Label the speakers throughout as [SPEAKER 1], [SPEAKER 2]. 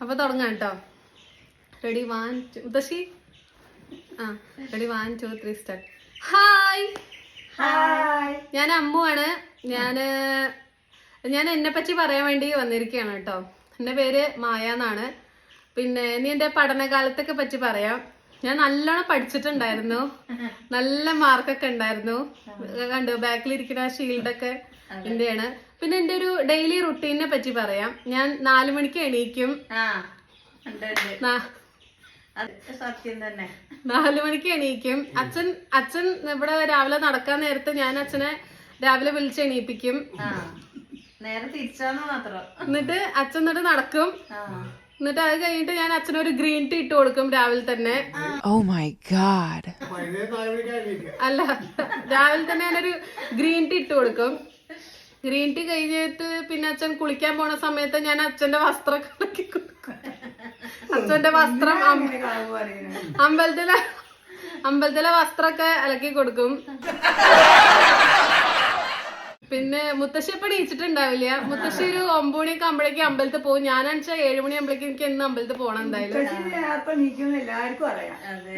[SPEAKER 1] അപ്പൊ തുടങ്ങാം കേട്ടോ. റെഡി വൺ മുത്തശ്ശി ആ ready one two three start hi
[SPEAKER 2] hi
[SPEAKER 1] ഞാൻ അമ്മുവാണ്. ഞാൻ ഞാൻ എന്നെ പറ്റി പറയാൻ വേണ്ടി വന്നിരിക്കുകയാണ് കേട്ടോ. എന്റെ പേര് മായ എന്നാണ്. പിന്നെ ഇനി എന്റെ പഠനകാലത്തൊക്കെ പറ്റി പറയാം. ഞാൻ നല്ലോണം പഠിച്ചിട്ടുണ്ടായിരുന്നു. നല്ല മാർക്കൊക്കെ ഉണ്ടായിരുന്നു. കണ്ടു? ബാക്കിലിരിക്കുന്ന ഷീൽഡൊക്കെ എന്റെയാണ് പിന്നെ എന്റെ ഒരു ഡെയിലി റുട്ടീനെ പറ്റി പറയാം. ഞാൻ നാലു മണിക്ക് എണീക്കും.
[SPEAKER 2] സത്യം തന്നെ.
[SPEAKER 1] നാലു മണിക്ക് എണീക്കും. അച്ഛൻ അച്ഛൻ ഇവിടെ രാവിലെ നടക്കാൻ നേരത്തെ ഞാൻ അച്ഛനെ രാവിലെ വിളിച്ച് എണീപ്പിക്കും.
[SPEAKER 2] ആ നേരെ തിരിച്ചാന്ന് മാത്രം.
[SPEAKER 1] എന്നിട്ട് അച്ഛൻ എന്നിട്ട് നടക്കും.
[SPEAKER 2] ആ.
[SPEAKER 1] എന്നിട്ട് അത് കഴിഞ്ഞിട്ട് ഞാൻ അച്ഛനൊരു ഗ്രീൻ ടീ ഇട്ട് കൊടുക്കും രാവിലെ തന്നെ.
[SPEAKER 3] ഓ മൈ ഗാഡ്
[SPEAKER 1] അല്ല രാവിലെ തന്നെ ഞാനൊരു ഗ്രീൻ ടീ ഇട്ട് കൊടുക്കും. ഗ്രീൻ ടീ കഴിഞ്ഞിട്ട് പിന്നെ അച്ഛൻ കുളിക്കാൻ പോണ സമയത്ത് ഞാൻ അച്ഛന്റെ വസ്ത്രം കളക്കി കൊടുക്കും. അച്ഛന്റെ വസ്ത്രം അമ്പലത്തിലെ അമ്പലത്തിലെ വസ്ത്രമൊക്കെ അലക്കി കൊടുക്കും. പിന്നെ മുത്തശ്ശി ഇപ്പൊ എണീച്ചിട്ടുണ്ടാവില്ല മുത്തശ്ശി ഒരു ഒമ്പത് മണി ആകുമ്പോഴേക്കും അമ്പലത്തിൽ പോകും. ഞാനാണെച്ചാ ഏഴുമണി ആകുമ്പോഴേക്കും എനിക്ക് എന്നും അമ്പലത്തിൽ പോകണം എന്തായാലും.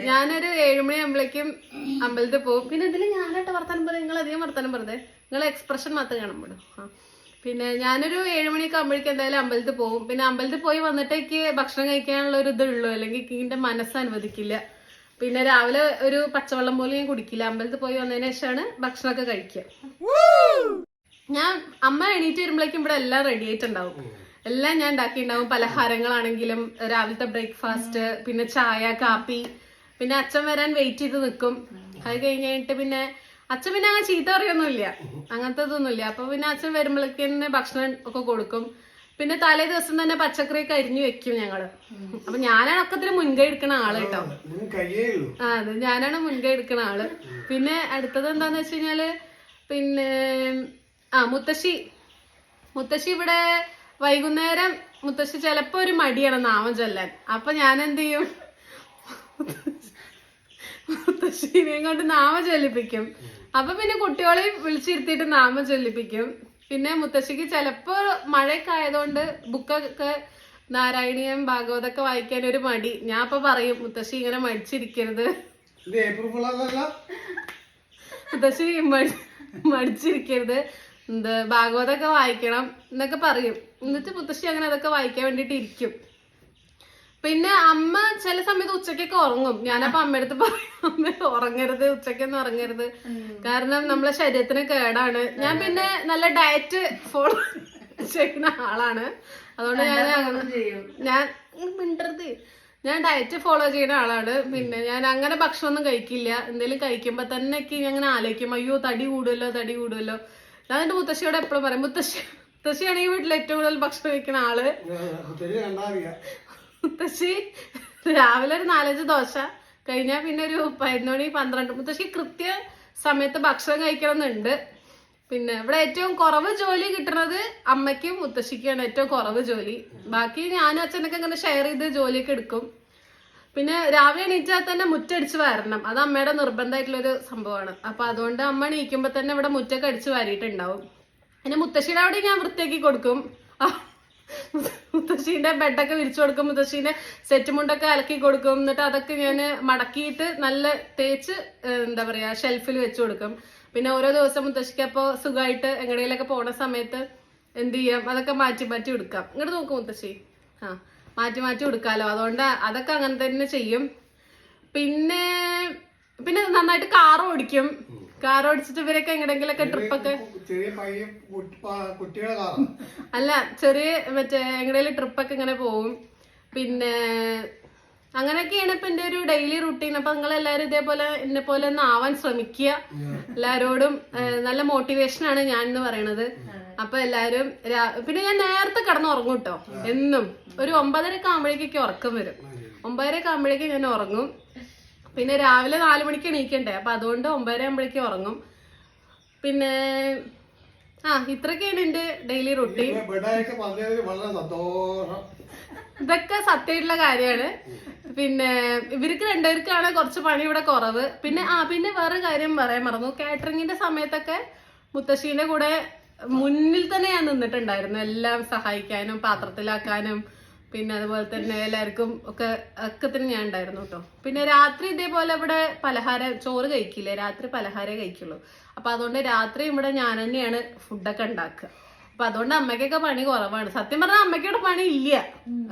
[SPEAKER 1] ഞാനൊരു ഏഴുമണി ആകുമ്പോഴേക്കും അമ്പലത്തിൽ പോകും. പിന്നെ ഇതിൽ ഞാനായിട്ട് വർത്താനം പറയും നിങ്ങൾ അധികം വർത്താനം പറഞ്ഞേ നിങ്ങൾ എക്സ്പ്രഷൻ മാത്രം കാണാൻ പറ്റും ആ. പിന്നെ ഞാനൊരു ഏഴുമണിയൊക്കെ ആകുമ്പോഴേക്കും എന്തായാലും അമ്പലത്തിൽ പോകും. പിന്നെ അമ്പലത്തിൽ പോയി വന്നിട്ട് വന്നിട്ടേക്ക് ഭക്ഷണം കഴിക്കാനുള്ള ഒരു ഇതുള്ളൂ അല്ലെങ്കിൽ ഇതിന്റെ മനസ്സ് അനുവദിക്കില്ല. പിന്നെ രാവിലെ ഒരു പച്ചവെള്ളം പോലും ഞാൻ കുടിക്കില്ല. അമ്പലത്തിൽ പോയി വന്നതിന് ശേഷമാണ് ഭക്ഷണമൊക്കെ കഴിക്കുക. ഞാൻ അമ്മ എണീറ്റ് വരുമ്പോഴേക്കും ഇവിടെ എല്ലാം റെഡി ആയിട്ടുണ്ടാവും. എല്ലാം ഞാൻ ഉണ്ടാക്കിയിട്ടുണ്ടാവും. പലഹാരങ്ങളാണെങ്കിലും രാവിലത്തെ ബ്രേക്ക്ഫാസ്റ്റ് പിന്നെ ചായ കാപ്പി പിന്നെ അച്ഛൻ വരാൻ വെയിറ്റ് ചെയ്ത് നിൽക്കും. അത് കഴിഞ്ഞിട്ട് പിന്നെ അച്ഛൻ പിന്നെ അങ്ങനെ ചീത്ത പറയൊന്നുമില്ല. അങ്ങനത്തെ ഇതൊന്നുമില്ല അപ്പൊ പിന്നെ അച്ഛൻ വരുമ്പോഴേക്കും തന്നെ ഭക്ഷണം ഒക്കെ കൊടുക്കും. പിന്നെ തലേ ദിവസം തന്നെ പച്ചക്കറി ഒക്കെ അരിഞ്ഞു വെക്കും ഞങ്ങൾ. അപ്പൊ ഞാനാണ് ഒക്കത്തിന് മുൻകൈ എടുക്കണ ആൾ കേട്ടോ. ആ അതെ ഞാനാണ് മുൻകൈ എടുക്കുന്ന ആൾ. പിന്നെ അടുത്തത് എന്താന്ന് വെച്ച് കഴിഞ്ഞാൽ പിന്നെ ആ മുത്തശ്ശി. മുത്തശ്ശി ഇവിടെ വൈകുന്നേരം മുത്തശ്ശി ചിലപ്പോ ഒരു മടിയാണ് നാമം ചൊല്ലാൻ. അപ്പൊ ഞാൻ എന്ത് ചെയ്യും മുത്തശ്ശീനെയും കൊണ്ട് നാമം ചൊല്ലിപ്പിക്കും. അപ്പൊ പിന്നെ കുട്ടികളെ വിളിച്ചിരുത്തിയിട്ട് നാമം ചൊല്ലിപ്പിക്കും. പിന്നെ മുത്തശ്ശിക്ക് ചിലപ്പോ മഴയൊക്കെ ആയതുകൊണ്ട് ബുക്കൊക്കെ നാരായണീയം ഭാഗവതൊക്കെ വായിക്കാൻ ഒരു മടി. ഞാൻ അപ്പൊ പറയും മുത്തശ്ശി ഇങ്ങനെ മടിച്ചിരിക്കരുത്. മുത്തശ്ശി മടി- മടിച്ചിരിക്കരുത്. എന്ത് ഭാഗവതൊക്കെ വായിക്കണം എന്നൊക്കെ പറയും. എന്നിട്ട് മുത്തശ്ശി അങ്ങനെ അതൊക്കെ വായിക്കാൻ വേണ്ടിയിട്ട് ഇരിക്കും. പിന്നെ അമ്മ ചില സമയത്ത് ഉച്ചക്കൊക്കെ ഉറങ്ങും. ഞാനപ്പോ അമ്മയടുത്ത് പറയും അമ്മ ഉറങ്ങരുത്. ഉച്ചക്കൊന്നും ഉറങ്ങരുത്. കാരണം നമ്മളെ ശരീരത്തിന് കേടാണ്. ഞാൻ പിന്നെ നല്ല ഡയറ്റ് ഫോളോ ചെയ്യുന്ന ആളാണ്. അതുകൊണ്ട് ഞാൻ അങ്ങനെ
[SPEAKER 2] ചെയ്യും
[SPEAKER 1] ഞാൻ മിണ്ടരുത്. ഞാൻ ഡയറ്റ് ഫോളോ ചെയ്യുന്ന ആളാണ്. പിന്നെ ഞാൻ അങ്ങനെ ഭക്ഷണമൊന്നും കഴിക്കില്ല. എന്തെങ്കിലും കഴിക്കുമ്പോൾ തന്നെ എനിക്ക് അങ്ങനെ ആലോചിക്കും. അയ്യോ തടി കൂടുമല്ലോ തടി കൂടുമല്ലോ ഞാൻ എന്റെ മുത്തശ്ശിയോട് എപ്പോഴും പറയും മുത്തശ്ശി മുത്തശ്ശിയാണെങ്കിൽ വീട്ടിൽ ഏറ്റവും കൂടുതൽ ഭക്ഷണം കഴിക്കുന്ന
[SPEAKER 4] ആൾ.
[SPEAKER 1] മുത്തശ്ശി രാവിലെ ഒരു നാലഞ്ച് ദോശ കഴിഞ്ഞാൽ പിന്നെ ഒരു പതിനൊന്ന് മണി പന്ത്രണ്ട്. മുത്തശ്ശി കൃത്യ സമയത്ത് ഭക്ഷണം കഴിക്കണമെന്നുണ്ട്. പിന്നെ ഇവിടെ ഏറ്റവും കുറവ് ജോലി കിട്ടുന്നത് അമ്മയ്ക്കും മുത്തശ്ശിക്കാണ് ഏറ്റവും കുറവ് ജോലി. ബാക്കി ഞാനും അച്ഛനൊക്കെ ഇങ്ങനെ ഷെയർ ചെയ്ത് ജോലിയൊക്കെ എടുക്കും. പിന്നെ രാവിലെ എണീറ്റാൽ തന്നെ മുറ്റടിച്ച് വാരണം. അത് അമ്മയുടെ നിർബന്ധമായിട്ടുള്ളൊരു സംഭവമാണ്. അപ്പൊ അതുകൊണ്ട് അമ്മ എണീക്കുമ്പോ തന്നെ ഇവിടെ മുറ്റൊക്കെ അടിച്ച് വാരിയിട്ടുണ്ടാവും. പിന്നെ മുത്തശ്ശിയുടെ അവിടെ ഞാൻ വൃത്തിയാക്കി കൊടുക്കും. മുത്തശ്ശീന്റെ ബെഡൊക്കെ വിരിച്ചു കൊടുക്കും. മുത്തശ്ശീന്റെ സെറ്റ് മുണ്ടൊക്കെ അലക്കി കൊടുക്കും. എന്നിട്ട് അതൊക്കെ ഞാൻ മടക്കിയിട്ട് നല്ല തേച്ച് എന്താ പറയാ ഷെൽഫിൽ വെച്ചു കൊടുക്കും. പിന്നെ ഓരോ ദിവസം മുത്തശ്ശിക്ക് അപ്പോ സുഖമായിട്ട് എങ്ങനെയൊക്കെ പോണ സമയത്ത് എന്ത് ചെയ്യാം? അതൊക്കെ മാറ്റി മാറ്റി കൊടുക്കാം ഇങ്ങോട്ട് നോക്കും മുത്തശ്ശി. ആ മാറ്റി മാറ്റി കൊടുക്കാലോ അതുകൊണ്ട് അതൊക്കെ അങ്ങനെ തന്നെ ചെയ്യും. പിന്നെ പിന്നെ നന്നായിട്ട് കാർ ഓടിക്കും. കാർ ഓടിച്ചിട്ട് ഇവരൊക്കെ എങ്ങനെയെങ്കിലൊക്കെ ട്രിപ്പൊക്കെ അല്ല ചെറിയ മറ്റേ എങ്ങനെയും ട്രിപ്പൊക്കെ ഇങ്ങനെ പോവും. പിന്നെ അങ്ങനെയൊക്കെയാണ് ഇപ്പൊ എന്റെ ഒരു ഡെയിലി റുട്ടീൻ അപ്പൊ നിങ്ങൾ എല്ലാവരും ഇതേപോലെ എന്നെ പോലെ ഒന്ന് ആവാൻ ശ്രമിക്കുക. എല്ലാരോടും നല്ല മോട്ടിവേഷൻ ആണ് ഞാൻ എന്ന് പറയണത്. അപ്പൊ എല്ലാരും പിന്നെ ഞാൻ നേരത്തെ കിടന്ന് ഉറങ്ങും കേട്ടോ എന്നും. ഒരു ഒമ്പതരക്ക് ആകുമ്പോഴേക്കൊക്കെ ഉറക്കം വരും. ഒമ്പതരക്ക് ആകുമ്പോഴേക്കും ഞാൻ ഉറങ്ങും. പിന്നെ രാവിലെ നാലു മണിക്ക് എണീക്കണ്ടേ? അപ്പൊ അതുകൊണ്ട് ഒമ്പതര ആകുമ്പോഴേക്കും ഉറങ്ങും. പിന്നെ ആ ഇത്രയൊക്കെയാണ് എന്റെ ഡെയിലി റുട്ടീൻ
[SPEAKER 4] വളരെ സന്തോഷം.
[SPEAKER 1] ഇതൊക്കെ സത്യമായിട്ടുള്ള കാര്യമാണ്. പിന്നെ ഇവർക്ക് രണ്ടുപേർക്കാണ് കുറച്ച് പണി ഇവിടെ കുറവ്. പിന്നെ ആ പിന്നെ വേറെ കാര്യം പറയാൻ മറന്നു. കാറ്ററിങ്ങിന്റെ സമയത്തൊക്കെ മുത്തശ്ശീന്റെ കൂടെ മുന്നിൽ തന്നെ ഞാൻ നിന്നിട്ടുണ്ടായിരുന്നു. എല്ലാം സഹായിക്കാനും പാത്രത്തിലാക്കാനും പിന്നെ അതുപോലെ തന്നെ എല്ലാവർക്കും ഒക്കെ ഒക്കെ തന്നെ ഞാൻ ഉണ്ടായിരുന്നു കേട്ടോ. പിന്നെ രാത്രി ഇതേപോലെ ഇവിടെ പലഹാര ചോറ് കഴിക്കില്ലേ? രാത്രി പലഹാരമേ കഴിക്കുള്ളൂ. അപ്പൊ അതുകൊണ്ട് രാത്രി ഇവിടെ ഞാൻ തന്നെയാണ് ഫുഡൊക്കെ ഉണ്ടാക്കുക. അപ്പൊ അതുകൊണ്ട് അമ്മയ്ക്കൊക്കെ പണി കുറവാണ്. സത്യം പറഞ്ഞാൽ അമ്മയ്ക്കോട് പണി ഇല്ല.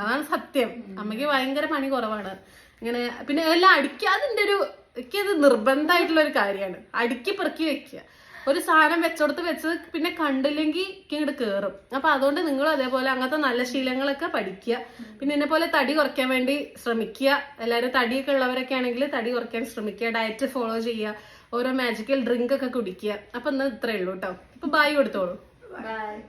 [SPEAKER 1] അതാണ് സത്യം. അമ്മയ്ക്ക് ഭയങ്കര പണി കുറവാണ്. ഇങ്ങനെ പിന്നെ എല്ലാം അടിക്കാതിന്റെ ഒരു എനിക്കത് നിർബന്ധമായിട്ടുള്ള ഒരു കാര്യമാണ്. അടുക്കി പെറുക്കി വെക്കുക. ഒരു സാധനം വെച്ചോടത്ത് വെച്ച് പിന്നെ കണ്ടില്ലെങ്കിൽ ഇങ്ങോട്ട് കേറും. അപ്പൊ അതുകൊണ്ട് നിങ്ങൾ അതേപോലെ അങ്ങനത്തെ നല്ല ശീലങ്ങളൊക്കെ പഠിക്കുക. പിന്നെ എന്നെ പോലെ തടി കുറയ്ക്കാൻ വേണ്ടി ശ്രമിക്കുക. എല്ലാവരും തടിയൊക്കെ ഉള്ളവരൊക്കെ ആണെങ്കിൽ തടി കുറയ്ക്കാൻ ശ്രമിക്കുക. ഡയറ്റ് ഫോളോ ചെയ്യുക. ഓരോ മാജിക്കൽ ഡ്രിങ്ക് ഒക്കെ കുടിക്കുക. അപ്പൊ ഇന്ന് ഇത്രയേ ഉള്ളൂ കേട്ടോ. ഇപ്പൊ ബായ് കൊടുത്തോളൂ.
[SPEAKER 2] Bye. Bye.